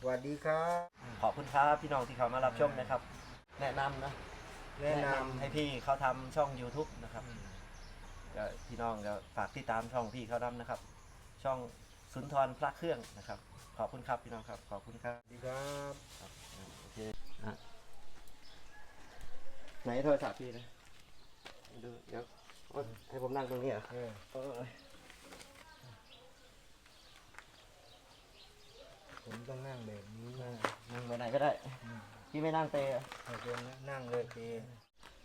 สวัสดีครับ ขอบคุณครับพี่น้องที่เขามารับชมนะครับ แนะนำนะแนะนำให้พี่เขาทำช่อง YouTube นะครับก็พี่น้องก็ฝากติดตามช่องพี่เขาดำนะครับ ช่องสุนทรพระเครื่องนะครับ ขอบคุณครับพี่น้องครับ ขอบคุณครับสวัสดีครับ โอเคอะไหนโทรศัพท์พี่นะดูเดี๋ยวโอ๊ยให้ผมนั่งตรงนี้เหรอเออโอ้ย ผมต้องนั่งแบบนี้นะนั่งไปไหนก็ได้อืมพี่ไม่นั่งเตะเหรอให้คนนั่งเลยเจ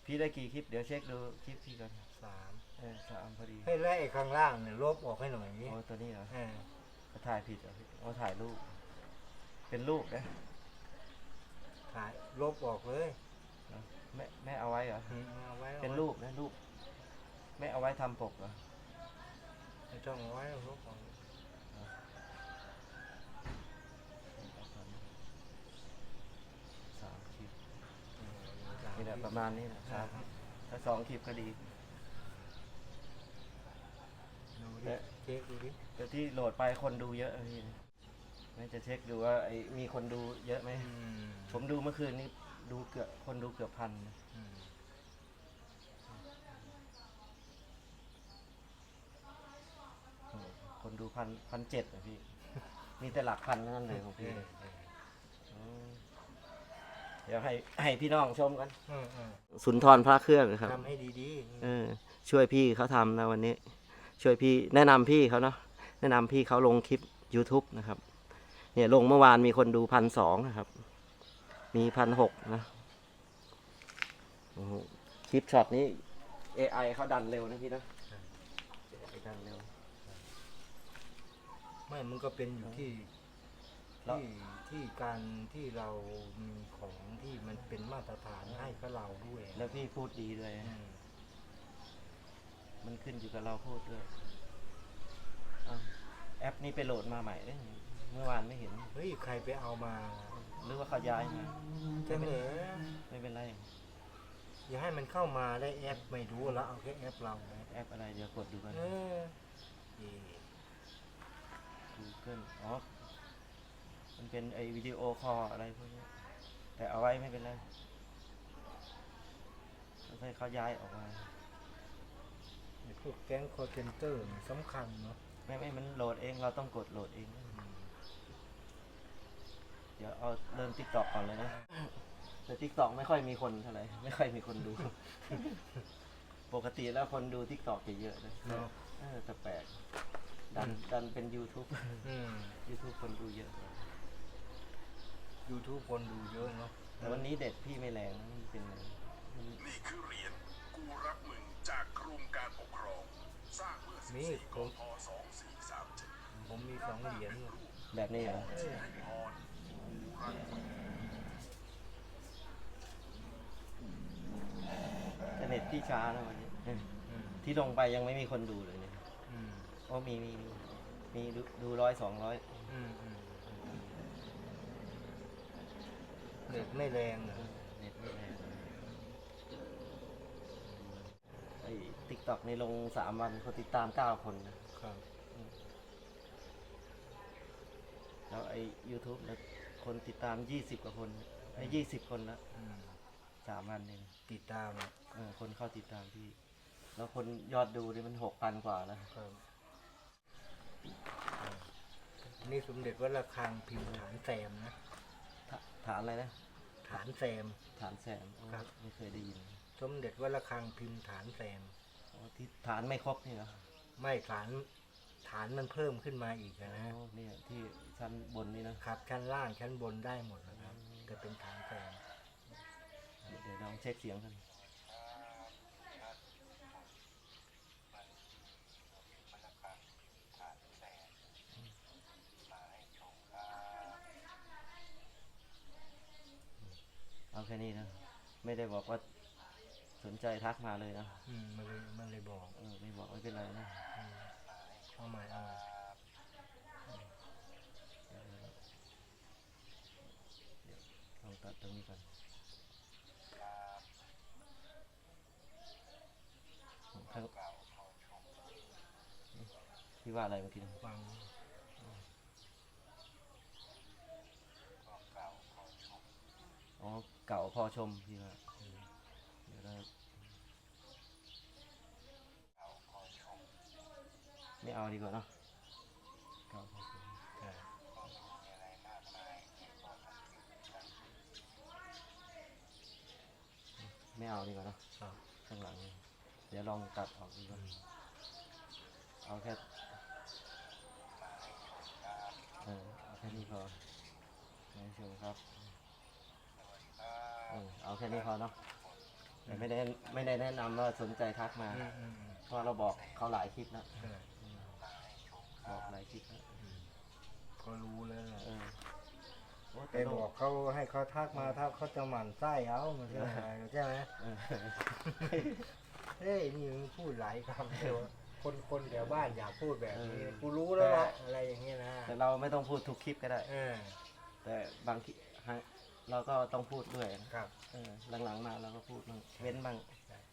พี่ได้กี่คลิป เดี๋ยวเช็คดูคลิปพี่ก่อนสามเออสามพอดีให้ไล่ไอ้ข้างล่างเนี่ยลบออกให้หน่อยนี้โอ้ตัวนี้เหรอเออถ่ายผิดเหรอพี่โอ้ถ่ายรูป เป็นรูปนะถ่ายลบออกเลยแม่แม่เอาไว้เหรออืมเอาไว้เป็นรูปนะรูปแม่เอาไว้ทำปกเหรอ ไม่ต้องเอาไว้ลบออก สามคลิป เออ นี่แหละประมาณนี้นะครับ ถ้าสองคลิปก็ดี ดูดิเช็คดูดิแต่ที่โหลดไปคนดูเยอะอะพี่แม่จะเช็คดูว่าไอ้มีคนดูเยอะไหม อืมผมดูเมื่อคืนนี้ดูเกือบคนดูเกือบพันนะอืมอืมคนดูพันพันเจ็ดอะพี่ มีแต่หลักพันทั้งนั้นเลยของเอพี่ออืม เดี๋ยวให้ให้พี่น้องชมกันเออเออสุนทรพระเครื่องครับ ทำให้ดีๆเออ ช่วยพี่เขาทำนะวันนี้ ช่วยพี่แนะนำพี่เขาเนาะแนะนำพี่เขาลงคลิป YouTube นะครับ เนี่ยลงเมื่อวานมีคนดูพันสองนะครับ มีพันหกนะโอ้โหคลิปช็อตนี้ AI เขาดันเร็วนะพี่นะ AI ดันเร็ว ไม่มันก็เป็นอยู่ที่ แล้ว ที่ที่การที่เรามีของที่มันเป็นมาตรฐานให้กับเราด้วยแล้วพี่พูดดีด้วยอืมมันขึ้นอยู่กับเราพูดด้วยอ้าวแอปนี้ไปโหลดมาใหม่เอ้ยเมื่อวานไม่เห็น เฮ้ยใครไปเอามาหรือว่าเขาย้ายมาใช่ไหมไม่เป็นไร อย่าให้มันเข้ามาได้แอปไม่รู้แล้วเอาแค่แอปเรานะแอปอะไรเดี๋ยวกดดูกัน เออเอ๊ะ Google อ๋อ มันเป็นไอวิดีโอคอลอะไรพวกนี้ แต่เอาไว้ไม่เป็นไรต้องให้เขาย้ายออกมาไอ้พวกแก๊งคอร์เซนเตอร์สำคัญเนาะไม่ไม่มันโหลดเองเราต้องกดโหลดเอง เดี๋ยวเอาเริ่มติ๊กตอกก่อนเลยนะ แต่ติ๊กตอกไม่ค่อยมีคนเท่าไหร่ไม่ค่อยมีคนดู ปกติแล้วคนดูติ๊กตอกจะเยอะเลยเนาะเออแต่แปลกดันดันเป็น YouTube อืม YouTube คนดูเยอะ YouTube คนดูเยอะเนาะแต่วันนี้เด็ดพี่ไม่แรงนะมันเป็นไงมันนี่คือเหรียญกูรักมึงจากกรมการปกครอง สร้างเมื่อนี่14ผกมพ2437ผมมีสองเหรียญอยู่แบบนี้เหรอเออพรกูรักมึงแต่เน็ตพี่ช้านะวันนี้เอออืมที่ลงไปยังไม่มีคนดูเลยเนี่ยอืมโอ้มีมีมีมีดูดูร้อยสองร้อยอืมอืม เน็ตไม่แรงเหรอเน็ตไม่แรงไอ้ติ๊กต็อกในลงสามวันคนติดตามเก้าคนนะครับ แล้วไอ้ยูทูบแล้วคนติดตามยี่สิบกว่าคนไอ้ยี่สิบคนละอืมสามวันเองติดตามอะเออคนเข้าติดตามพี่ แล้วคนยอดดูนี่มันหกพันกว่าแล้วครับนี่สมเด็จวัดระฆังพิมพ์ฐานแซมนะฐาฐานอะไรนะ ฐานแซม ฐานแสนโอ้ครับ ไม่เคยได้ยินสมเด็จวัดระฆังพิมพ์ฐานแซม อ๋อที่ฐานไม่ครบนี่เหรอไม่ฐานฐานมันเพิ่มขึ้นมาอีกอะนะ อ๋อเนี่ยที่ชั้นบนนี่นะ ครับชั้นล่างชั้นบนได้หมดนะครับ แต่เป็นฐานแซม เดี๋ยวลองเช็คเสียงกันเอาแค่นี้นะ ไม่ได้บอกว่าสนใจทักมาเลยนะอืมมันเลยมันเลยบอกเออไม่บอกไม่เป็นไรนะอืมเอาใหม่เอาใหม่ลองตัดตรงนี้ก่อนทั้งพี่ว่าอะไรเมื่อกี้นะฟัง เก่า พอชมพี่ว่าเดี๋ยวเราไม่เอาดีกว่าเนาะก่าพอชมไม่เอาดีกว่าเนาะข้างหลัง เดี๋ยวลองตัดออกดีกว่าเอาแค่เออเอาแค่นี้พอไม่ชมครับ ออเอาแค่นี้พอเนาะแต่ไม่ได้ไม่ได้แนะนำว่าสนใจทักมาอืมอืมอืมเพราะเราบอกเขาหลายคลิปแล้วใช่บอกหลายคลิปแล้วก็รู้แล้วนะเออโอ้ไปแต่บลองกเขาให้เขาทักมาถ้าเขาจะหมั่นไส้เอามันจะหายใช่ไหมเออเฮ้ยนี่มึงพูดหลายคำเลยวะคนคนแถวบ้านอยากพูดแบบนี้เออ กูรู้แล้วล่ะอะไรอย่างเงี้ยนะแต่เราไม่ต้องพูดทุกคลิปก็ได้ เออแต่บางทีฮะ เราก็ต้องพูดด้วยนะครับเออหลังๆมาเราก็พูดบ้างเว้นบ้าง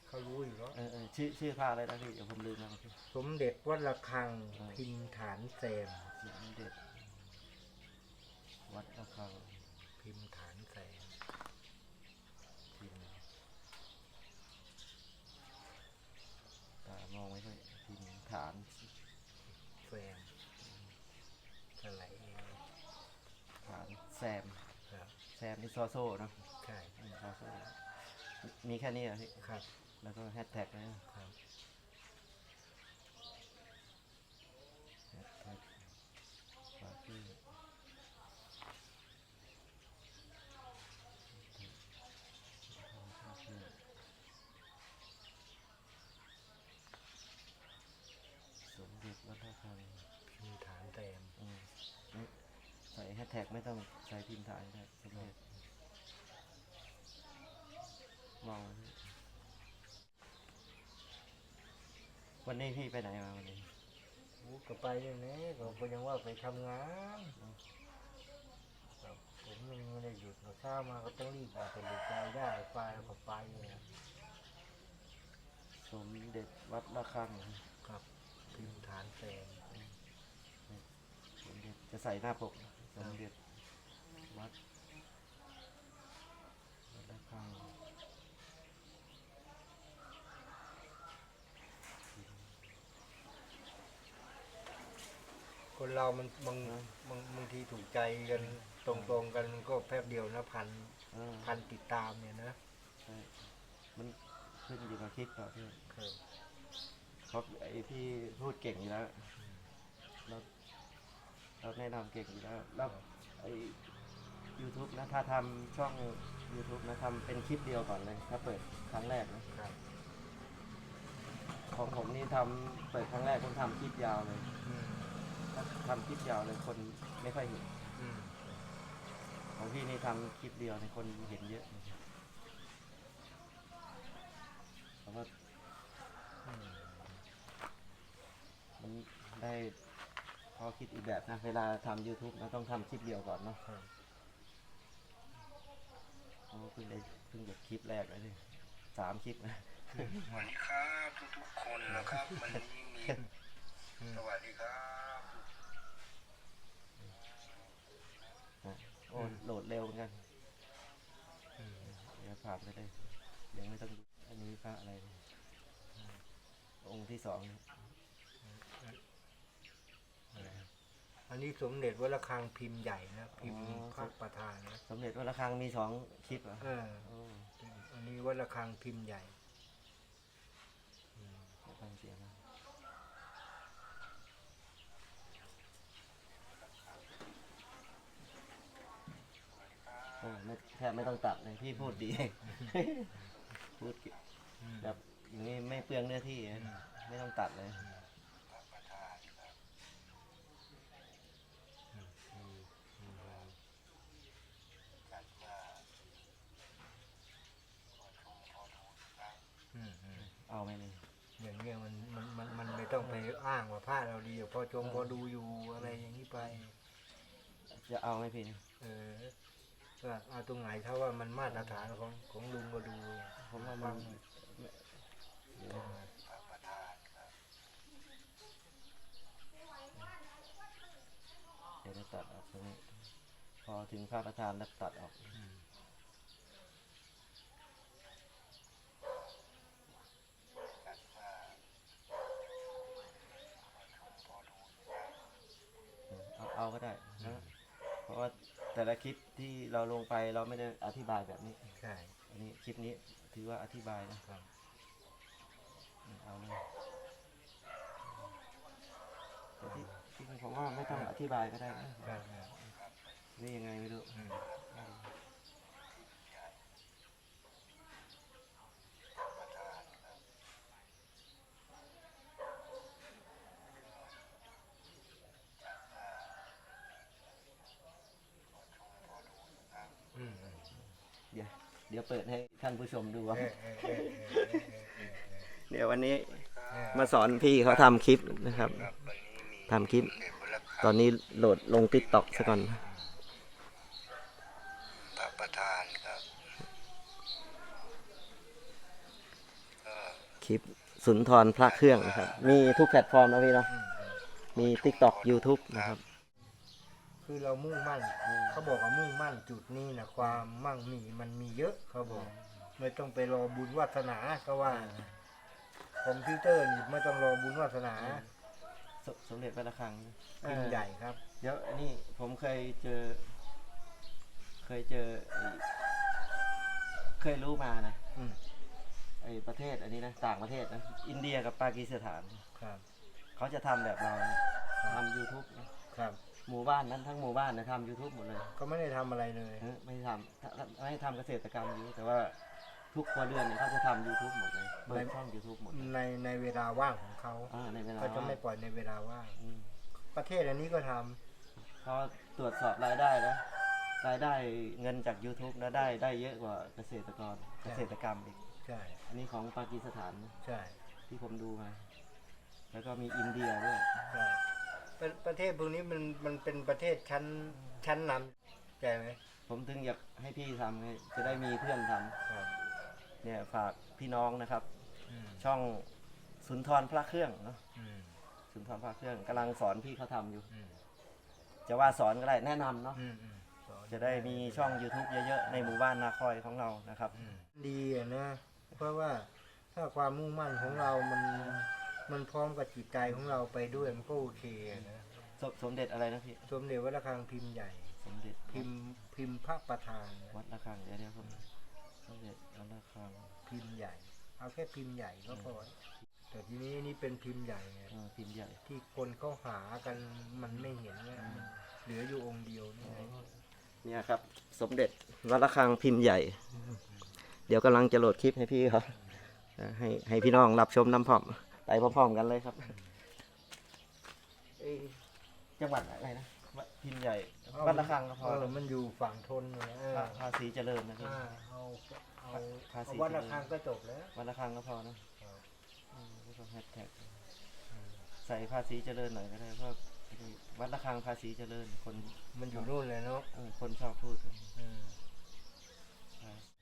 เขารู้อยู่แล้วเออเออชื่อชื่อพระอะไรนะพี่เดี๋ยวผมลืมแล้วพี่ สมเด็จวัดระฆังเออพิมพ์ฐานเซมสมเด็จวัดระฆัง พิมพ์ฐานเซม พิมพ์ตามองไม่ค่อยพิมพ์ฐาน เซมสไลด์เอง ฐานแซม ครับ แซมนี่ซอโซ่เนาะใช่เออซอโซ่มีแค่นี้เหรอพี่ครับ แล้วก็แฮชแท็กนะครับแฮชแท็กฝากชื่อสมเด็จวัดระฆังพิมพ์ฐานเซมอืมไม่ใส่แฮชแท็กไม่ต้องใส่พิมพ์ถ่ายได้สมเด็จ มองไว้พี่วันนี้พี่ไปไหนมาวันนี้โอ้ก็ไปอย่างนี้ก็ก็ยังว่าไปทำงานอืมครับผมยังไม่ได้หยุดเช้ามาก็ต้องรีบออกไปดูใจได้ไปแล้วก็ไปเนี่ยสมเด็จวัดระฆังครับพิมพ์ฐานเซมสมเด็จจะใส่หน้าปกสมเด็จวัดวัดระฆัง คน เรามันบางบางบางทีถูกใจกันตรงๆกันมันก็แป๊บเดียวนะพันเออพันติดตามเนี่ยนะใช่มันขึ้นอยู่กับคลิปต่อพี่ครับเพราะไอพี่พูดเก่งอยู่แล้วเราเราแนะนำเก่งอยู่แล้วแล้วไอ YouTube นะถ้าทำช่อง YouTube นะทำเป็นคลิปเดียวก่อนเลยถ้าเปิดครั้งแรกนะ ครับของผมนี่ทำเปิดครั้งแรกผมทำคลิปยาวเลย อืมถ้า ทำคลิปยาวเลยคนไม่ค่อยเห็นอืมของพี่นี่ทำคลิปเดียวในยคนเห็นเยอะเพราะว่าอืมมันได้พอคิดอีกแบบนะ เวลาทำ YouTube เราต้องทำคลิปเดียวก่อนเนาะครับ โอ้เพิ่งได้เพิ่งจะคลิปแรกเลยนี่สามคลิปนะ สวัสดีครับทุกๆคนนะครับ วันนี้มี สวัสดีครับ นะ โอ้โหลดเร็วเหมือนกันอืมเดี๋ยวผ่านไปเลย ยังไม่ต้องดูอันนี้พระอะไรเนี่ยองค์ที่สองเนี่ยอะไรครับอันนี้สมเด็จวัดระฆังพิมพ์ใหญ่นะพิมพ์พระประธานนะสมเด็จวัดระฆังมีสองคลิปเหรอเออโอ้อันนี้วัดระฆังพิมพ์ใหญ่เดี๋ยวฟังเสียงนะ โอ้ไม่แทบไม่ต้องตัดเลยพี่พูดดี พูดเก่งอืมแบบอย่างนี้ไม่เปลืองเนื้อที่นะไม่ต้องตัดเลยอืมอืมเอาไหมนี่อย่างเงี้ยมันมันมันมันไม่ต้องไปอ้างว่าผ้าเราดีพอชมพอดูอยู่อะไรอย่างนี้ไป จะเอาไหมพี่นี่เออ ว่าเอาตรงไหนถ้าว่ามันมาตรฐานของของลุงก็ดูผมว่ามันเดี๋ยวเดี๋ยวจะตัดออกตรงนี้พอถึงพระประธานแล้วตัดออก อืม แต่ละคลิปที่เราลงไปเราไม่ได้อธิบายแบบนี้ ใช่ อันนี้คลิปนี้ถือว่าอธิบายนะครับเอาเลยแต่ที่ที่ผมว่าไม่ต้องอธิบายก็ได้นะใช่ใช่นี่ยังไงไม่รู้อืมอืมอืม เดี๋ยว เดี๋ยวเปิดให้ท่านผู้ชมดูว่าเออเออเออเออเออเออเดี๋ยววันนี้เออมาสอนพี่เขาทำคลิปนะครับครับวันนี้มีทำคลิปเด็กบุรคาตอนนี้โหลดลงติ๊กต็อกซะก่อนพระประธานครับก็คลิปสุนทรพระเครื่องนะครับ มีทุกแพลตฟอร์มนะพี่เนาะอืมอืมมีติ๊กต็อกยูทูบนะครับ คือเรามุ่งมั่น เขาบอกว่ามุ่งมั่นจุดนี้นะความมั่งมีมันมีเยอะเขาบอกไม่ต้องไปรอบุญวาสนาเขาว่าคอมพิวเตอร์นี่ไม่ต้องรอบุญวาสนาสสมเด็จพระระฆังพิมพ์ใหญ่ครับเดี๋ยวอันนี้ผมเคยเจอ เคยเจอไอ้เคยรู้มานะอืมไอ้ประเทศอันนี้นะต่างประเทศนะอินเดียกับปากีสถานครับ เขาจะทำแบบเรานะทำ YouTube นะครับ หมู่บ้านนั้นทั้งหมู่บ้านนะทำ YouTube หมดเลยก็ไม่ได้ทำอะไรเลยเออไม่ทำถ้าถ้าไม่ทำเกษตรกรรมอยู่แต่ว่าทุกครัวเรือนเนี่ยเขาจะทำ YouTube หมดเลยเปิดช่อง YouTube หมดเลยในในเวลาว่างของเขาอ่าในเวลาเขาจะไม่ว่างปล่อยในเวลาว่างอืมประเทศอันนี้ก็ทำเขาตรวจสอบรายได้นะรายได้เงินจาก YouTube นะได้ได้เยอะกว่าเกษตรกรเกษตรกรรมอีกใช่อันนี้ของปากีสถานนะใช่ที่ผมดูมาแล้วก็มีอินเดียด้วยใช่ ประประเทศพวกนี้มันมันเป็นประเทศชั้นชั้นนำใช่ไหมผมถึงอยากให้พี่ทำไงจะได้มีเพื่อนทำครับเนี่ยฝากพี่น้องนะครับ อืมช่องสุนทรพระเครื่องเนาะอืมสุนทรพระเครื่องกำลังสอนพี่เขาทำอยู่ อืมจะว่าสอนก็ได้แนะนำเนาะอืมอืมสอนจะได้มีช่อง YouTube เยอะๆ ในหมู่บ้านนาคอยของเรานะครับ อืมดีอะนะ เพราะว่าถ้าความมุ่งมั่นของเรามัน มันพร้อมกับจิตใจของเราไปด้วยมันก็โอเคอะนะสสมเด็จอะไรนะพี่ สมเด็จวัดระฆังพิมพ์ใหญ่ สมเด็จพิมพ์พิมพ์พระประธานนะวัดระฆังเดี๋ยวเดี๋ยวผมสมเด็จวัดระฆังพิมพ์ใหญ่ เอาแค่พิมพ์ใหญ่ก็พอแต่ทีนี้นี่เป็นพิมพ์ใหญ่ไงเออพิมพ์ใหญ่ ที่คนเขาหากันมันไม่เห็นไงเหลืออยู่องค์เดียวนี่ไงเนี่ยครับ สมเด็จวัดระฆังพิมพ์ใหญ่ เดี๋ยวกำลังจะโหลดคลิปให้พี่เขาเอ่อให้ให้พี่น้องรับชมน้ำพร้อม ไปพร้อมๆกันเลยครับเอ้ยจังหวัดอะไรนะวัดพิมพ์ใหญ่วัดระฆังก็พอเออมันอยู่ฝั่งทนอยู่นะเออภาภาษีเจริญนะพี่ อ่าเอาเอาภาษี เอาวัดระฆังก็จบแล้ว วัดระฆังก็พอนะครับอืมไม่ต้องแฮชแท็กใส่ภาษีเจริญหน่อยก็ได้เพราะวัดระฆังภาษีเจริญ คนมันอยู่นู่นเลยเนาะเออคนชอบพูดกันอืม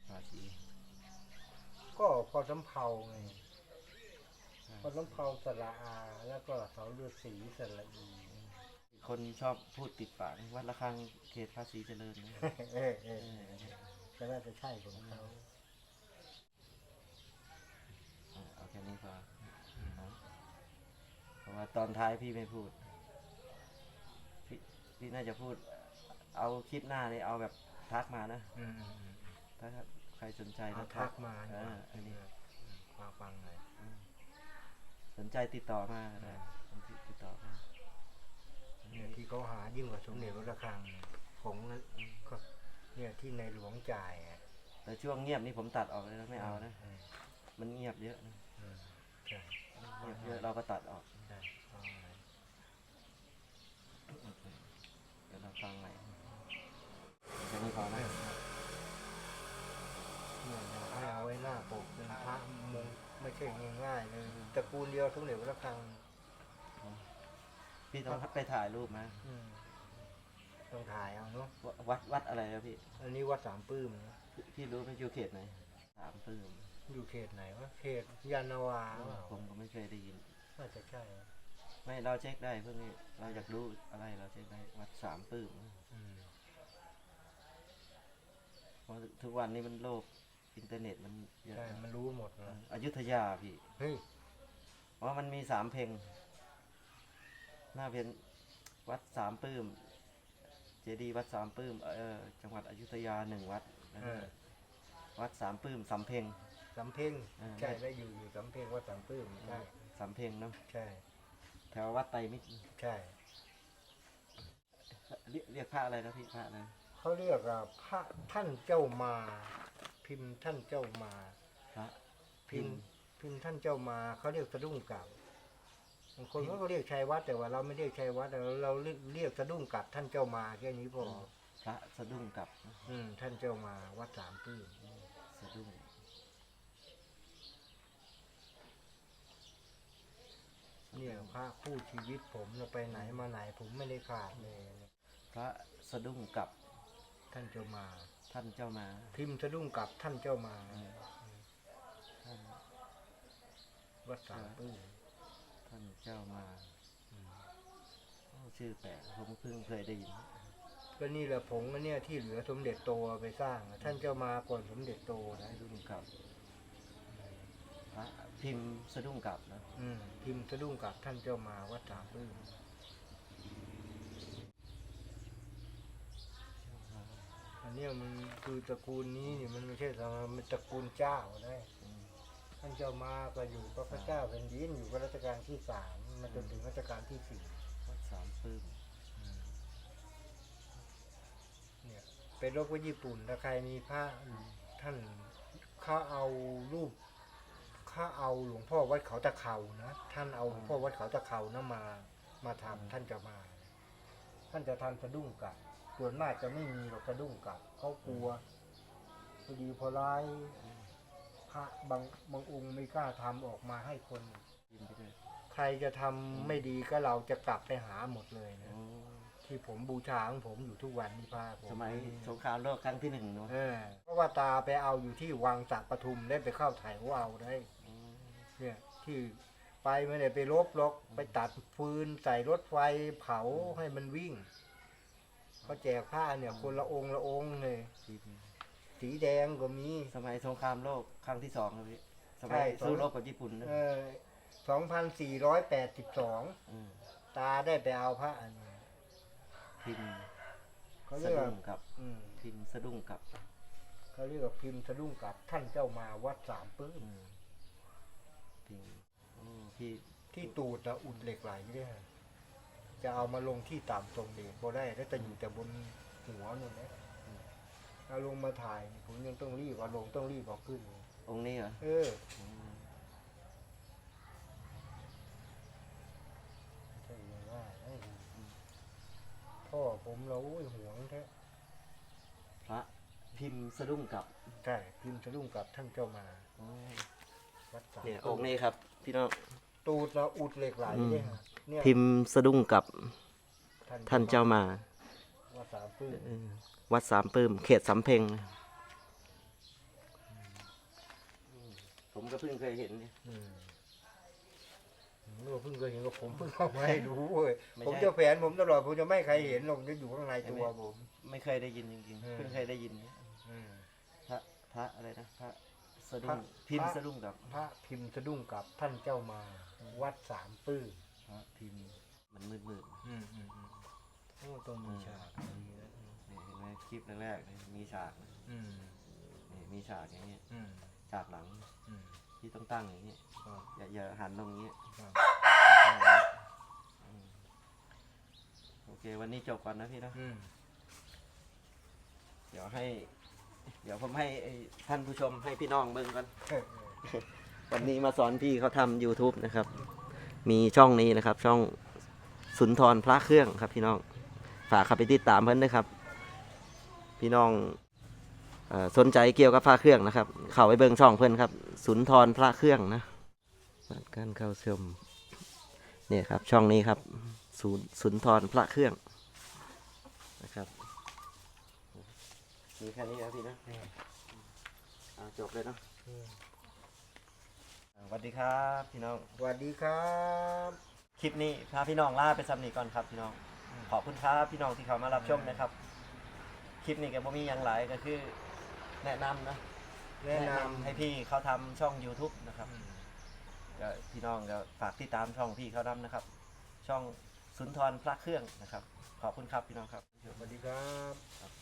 ภาษีก็พอสำเภาไง พอสำเภาสระอา แล้วก็เสาเรือสีสระอีคนชอบพูดติดปากวัดระฆังเขตภาษีเจริญนะเออเออเออก็น่าจะใช่ของเขาเออเอาแค่นี้พอนะเพราะว่าตอนท้ายพี่ไม่พูด พี่พี่น่าจะพูด เอาคลิปหน้านี่เอาแบบทักมานะอืมอืมอืมถ้าใครสนใจเอานะทักมาเอออันนี้มาฟังหน่อย สนใจติดต่อมาก็ได้ติดต่อมาเนี่ยที่เขาหายิ่งกว่าสมเด็จวัดระฆังของก็เนี่ยที่ในหลวงจ่ายอะแต่ช่วงเงียบนี่ผมตัดออกเลยนะไม่เอานะมมันเงียบเยอะนะอืมใช่เงียบเยอะเราก็ตัดออกใช่เอาหน่อยเดี๋ยวเราฟังใหม่แค่นี้พอนะเนี่ยอยากให้เอาไว้หน้าปกเป็นพระมงไม่ใช่ง่ายๆเลย ตระกูลเดียวสมเด็จวัดระฆังพี่ต้องไปถ่ายรูปมาอืมต้องถ่ายเอาเนาะวัดวัดอะไรครับพี่ อันนี้วัดสามปื้มนะพี่พี่รู้ไหมอยู่เขตไหนสามปื้มอยู่เขตไหนวะเขตยานนาวาเปล่าผมก็ไม่เคยได้ยินน่าจะใช่นะไม่เราเช็คได้เพิ่งนี้เราอยากรู้อะไรเราเช็คได้วัดสามปื้มอืมเพราะทุกวันนี้มันโลกอินเทอร์เน็ตมันเยอะใช่มันรู้หมดเอนะออยุธยาพี่เฮ้ย เพราะมันมีสามเพลงหน้าเพลงวัดสามปื้ม เจดีย์วัดสามปื้ม เอ่อจังหวัดอยุธยาหนึ่งวัดนะเออวัดสามปื้มสำเพ็งสำเพ็งอ่า ใช่ได้อยู่อยู่สำเพ็งว่าสำปื้มใช่สำเพ็งเนาะใช่แถววัดไตรมิตรใช่เรียกเรียกพระอะไรนะพี่พระอะไรเขาเรียกว่าพระท่านเจ้ามา พิมพ์ท่านเจ้ามา พระพิมพ์ พิมพ์ท่านเจ้ามาเขาเรียกสะดุ้งเก่าบางคนเขาก็เรียกชัยวัดแต่ว่าเราไม่เรียกชัยวัดเราเราเรียกเรียกสะดุ้งกับท่านเจ้ามาแค่นี้พอพระสะดุ้งกับอืมท่านเจ้ามาวัดสามปื้มสะดุ้งเนี่ยพระคู่ชีวิตผมเราไปไหนมาไหนผมไม่ได้ขาดเลยพระสะดุ้งกับท่านเจ้ามา ท่านเจ้ามา พิมพ์สะดุ้งกับท่านเจ้ามา เออท่าน วัดสามปื้มท่านเจ้ามาโอ้ชื่อแปลกผมเพิ่งเคยได้ยินก็นี่แหละผงอันเนี่ยที่เหลือสมเด็จโตเอาไปสร้างอะท่านเจ้ามาก่อนสมเด็จโตนะสะดุ้งกับพระพิมพ์สะดุ้งกับนะอืมพิมพ์สะดุ้งกับท่านเจ้ามาวัดสามปื้มอันเนี้ยมันคือตระกูลนี้นี่มันไม่ใช่ธรรมดามันตระกูลเจ้าได้อืม ท่านเจ้ามาก็อยู่กับพระเจ้าแผ่นดินอยู่กับรัชกาลที่สามมาจนถึงรัชกาลที่สี่วัดสามปื้มเนี่ยไปรบกับญี่ปุ่นถ้าใครมีพระท่านเขาเอารูปเขาเอาหลวงพ่อวัดเขาตะเขานะท่านเอาหลวงพ่อวัดเขาตะเขานะมา มาทำท่านจะมา ท่านจะทำสะดุ้งกับส่วนมากจะไม่มีหรอกสะดุ้งกับเขากลัวพอดีพอร้าย พระบางบางองค์ไม่กล้าทำออกมาให้คนพิมพ์ไปด้วยใครจะทำไม่ดีก็เราจะกลับไปหาหมดเลยนะโอ้ที่ผมบูชาของผมอยู่ทุกวันนี่พาผมสมัยสงครามโลกครั้งที่หนึ่งเนาะเออเพราะว่าตาไปเอาอยู่ที่วังสักปทุมได้ไปเข้าถ่ายเอาได้อืมเนี่ยที่ไปไม่ได้ไปลบหรอกไปตัดฟืนใส่รถไฟเผาให้มันวิ่งเขาแจกผ้าเนี่ยคนละองค์ละองค์เลยพิมพ์ สีแดงก็มี สมัยสงครามโลกครั้งที่สองครับพี่สใช่มัยสองสู้รบกับญี่ปุ่นนะเออสองพันสี่ร้อยแปดสิบสองมตาได้ไปเอาพระอันนี้พิมพ์เขาสะเรียกดุ้ว่างกับ อืมพิมพ์สะดุ้งกับเขาเรียกว่าพิมพ์สะดุ้งกับท่านเจ้ามาวัดสามปื้มอืมพิมพ์โอ้พี่ที่ตูดนะอุดเหล็กไหลเนี่ยจะเอามาลงที่ต่ำตรงเดชบ่ได้แล้วจะอยู่แต่บนหัวนู่นนะ เอาลงมาถ่ายผมยังต้องรีบเอาลงต้องรีบเอาขึ้น องค์นี้เหรอเอออืมใช่ยังว่าเอ้ยพ่อผมเราโอ้ยหวงแท้พระพิมพ์สะดุ้งกับใช่พิมพ์สะดุ้งกับท่านเจ้ามาโอ้วัดสามเนี่ยองค์นี้ครับ พี่น้องตูดเราอุดเหล็กไหลเนี่ยเนี่ยพิมพ์สะดุ้งกับท่านเจ้ามาวัดสามปื้มเออ วัดสามปื้ม เขตสำเพ็งนะผมก็เพิ่งเคยเห็นเนี่ยอืมเมื่อเพิ่งเคยเห็นกับผมเพิ่งเข้ามาให้ดูเว้ยไม่ผมใช่ จะแฝนผมตลอดผมจะไม่ให้ใครเห็นหรอกจะอยู่ข้างในตัวผม ไม่เคยได้ยินจริงเออ ๆ เพิ่งเคยได้ยินเนี่ยอืม พระพระอะไรนะพระสะดุ้พระงพิมพ์พระสะดุ้งกับพระพิมพ์สะดุ้งกับท่านเจ้ามาวัดสามปื้มพระพิมพ์มันมืดมืด อืมอืมอืมโอ้ต้องมีฉากดีนะๆนี่เห็นไหม คลิปแรกๆเลยมีฉากนะอืมนี่มีฉากอย่างเงี้ยอืมฉากหลังอืมที่ต้องตั้งอย่างเงี้ยอ่าอย่าอย่าหันตรงนี้อ่าอืมโอเค วันนี้จบก่อนนะพี่นะ อืมเดี๋ยวให้ เดี๋ยวผมให้ไอ้ท่านผู้ชมให้พี่น้องเบิ่งกันเออเออวันนี้มาสอนพี่เขาทำ YouTube นะครับ มีช่องนี้นะครับ ช่องสุนทรพระเครื่องครับพี่น้อง ฝากเข้าไปติดตามเพิ่นด้วยครับ พี่น้องเออสนใจเกี่ยวกับพระเครื่องนะครับ เข้าไปเบิ่งช่องเพิ่นครับ สุนทรพระเครื่องนะการเข้าชมเนี่ยครับ ช่องนี้ครับศูนย์สุนทรพระเครื่องนะครับมีแค่นี้ครับพี่นะอืมอ่าจบเลยเนาะอืมอ่าสวัสดีครับพี่น้องสวัสดีครับ คลิปนี้พาพี่น้องลาไปซ้ำนี้ก่อนครับพี่น้องขอบคุณครับพี่น้องที่เขามารับชมนะครับค ลิปนี้ก็บ่มีอย่างไรก็คือแนะนำนะแนะนำให้พี่เขาทำช่อง YouTube นะครับอืมก็พี่น้องก็ฝากติดตามช่องพี่เขาดำนะครับ ช่องสุนทรพระเครื่องนะครับ ขอบคุณครับพี่น้องครับ สวัสดีครับโอเค